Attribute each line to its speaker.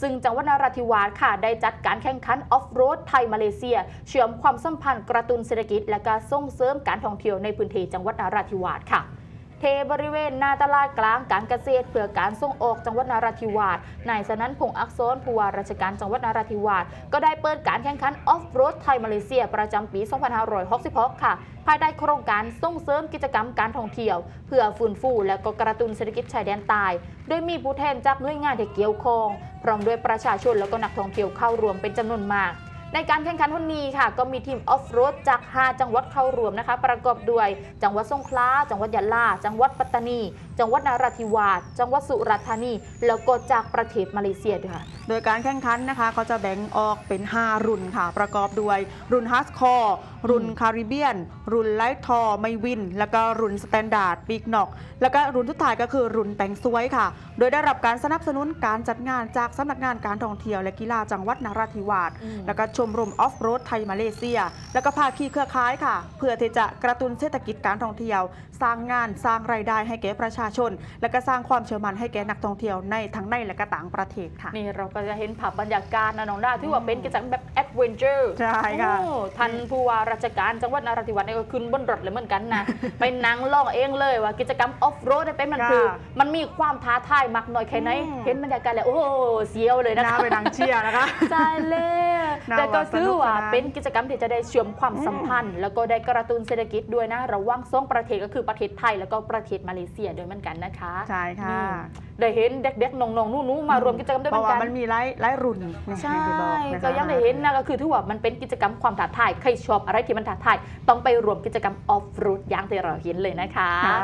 Speaker 1: ซึ่งจังหวัดนราธิวาสค่ะได้จัดการแข่งขันออฟโรดไทยมาเลเซีย เชื่อมความสัมพันธ์กระตุ้นเศรษฐกิจและการส่งเสริมการท่องเที่ยวในพื้นที่จังหวัดนราธิวาสค่ะ เทบริเวณหน้าตลาดกลางการเกษตรเพื่อการส่งออกจังหวัดนราธิวาสนายสนั้นพงอักษรผู้ว่าราชการจังหวัดนราธิวาสก็ได้เปิดการแข่งขันออฟโรดไทยมาเลเซียประจำปี 2566 ค่ะ ภายใต้โครงการส่งเสริมกิจกรรมการท่องเที่ยว เพื่อฟื้นฟูและก็กระตุ้นเศรษฐกิจชายแดนใต้โดยมีผู้แทนจากหน่วยงานที่เกี่ยวข้องพร้อมด้วยประชาชนและก็นักท่องเที่ยวเข้ารวมเป็นจำนวนมาก ในการแข่งขันวันนี้ค่ะ ก็มีทีมออฟโรดจาก 5 จังหวัดเข้ารวมนะคะ ประกอบด้วยจังหวัดสงขลาจังหวัดยะลา จังหวัดปัตตานี จังหวัดนราธิวาสจังหวัดสุราษฎร์ธานี แล้วก็จากประเทศมาเลเซียด้วยค่ะ
Speaker 2: โดยการแข่งขันนะคะเขาจะแบ่งออกเป็น 5 รุ่นค่ะ ประกอบด้วยรุ่นฮัสคอร์รุ่นคาริเบียน รุ่นไลท์ทอร์ไมวิน แล้วก็รุ่นสแตนดาร์ดปีกนอก แล้วก็รุ่นทุดท้ายก็คือรุ่นแต่งสวยค่ะ โดยได้รับการสนับสนุนการจัดงานจากสำนักงานการท่องเที่ยวและกีฬาจังหวัดนราธิวาส
Speaker 1: อืม
Speaker 2: แล้วก็ชมรมออฟโรดไทยมาเลเซีย แล้วก็ภาคีเครือข่ายค่ะ เพื่อที่จะกระตุ้นเศรษฐกิจการท่องเที่ยว สร้างงานสร้างรายได้ให้แก่ประชาชน และก็สร้างความเชื่อมั่นให้แก่นักท่องเที่ยวในทั้งในและก็ต่างประเทศค่ะ
Speaker 1: นี่เราก็จะเห็นภาพบรรยากาศนะน้องด้าที่ว่าเป็นกิจกรรมแบบแอดเวนเจอร์
Speaker 2: ใช่ค่ะ
Speaker 1: ท่านผู้ว่าราชการจังหวัดนราธิวาสเนี่ยก็ขึ้นบนรถเลยเหมือนกันนะไปนั่งล่องเองเลยว่ากิจกรรมออฟโรดเป็นมันคือ
Speaker 2: ค่ะ
Speaker 1: มันมีความท้าทายมากน้อยแค่ไหน
Speaker 2: อืม
Speaker 1: เห็นบรรยากาศแล้วโอ้โหเสียวเลยนะ
Speaker 2: น่า
Speaker 1: คะ
Speaker 2: ไปนังเชียร์นะคะ
Speaker 1: ใช่เลย
Speaker 2: น่า
Speaker 1: แต่ก็
Speaker 2: ว่าส
Speaker 1: ถื
Speaker 2: นุ
Speaker 1: อกว่า
Speaker 2: สนาน
Speaker 1: เป็นกิจกรรมที่จะได้เชื่อมความ
Speaker 2: อืม
Speaker 1: สัมพันธ์ แล้วก็ได้กระตุ้นเศรษฐกิจด้วยนะ ระหว่างสองประเทศก็คือประเทศไทย แล้วก็ประเทศมาเลเซียด้วยเหมือนกันนะคะ
Speaker 2: ใช่ค่ะ
Speaker 1: นี่ได้เห็นเด็กๆน้องๆนู่นๆมารวมกิจกรรมด้วย
Speaker 2: เพ
Speaker 1: เหมื
Speaker 2: ราะ
Speaker 1: อน
Speaker 2: ว่า
Speaker 1: กัน
Speaker 2: มันมีไล่ไล่รุ่นเนี่ย
Speaker 1: ใช่
Speaker 2: อย่างที่บอกนะคะ
Speaker 1: ก็ยังได้เห็นนะก็คือถือว่ามันเป็นกิจกรรมความท้าทายใครชอบอะไรที่มันท้าทายต้องไปรวมกิจกรรมออฟโรดอย่างที่เราเห็นเลยนะคะ
Speaker 2: ค่ะ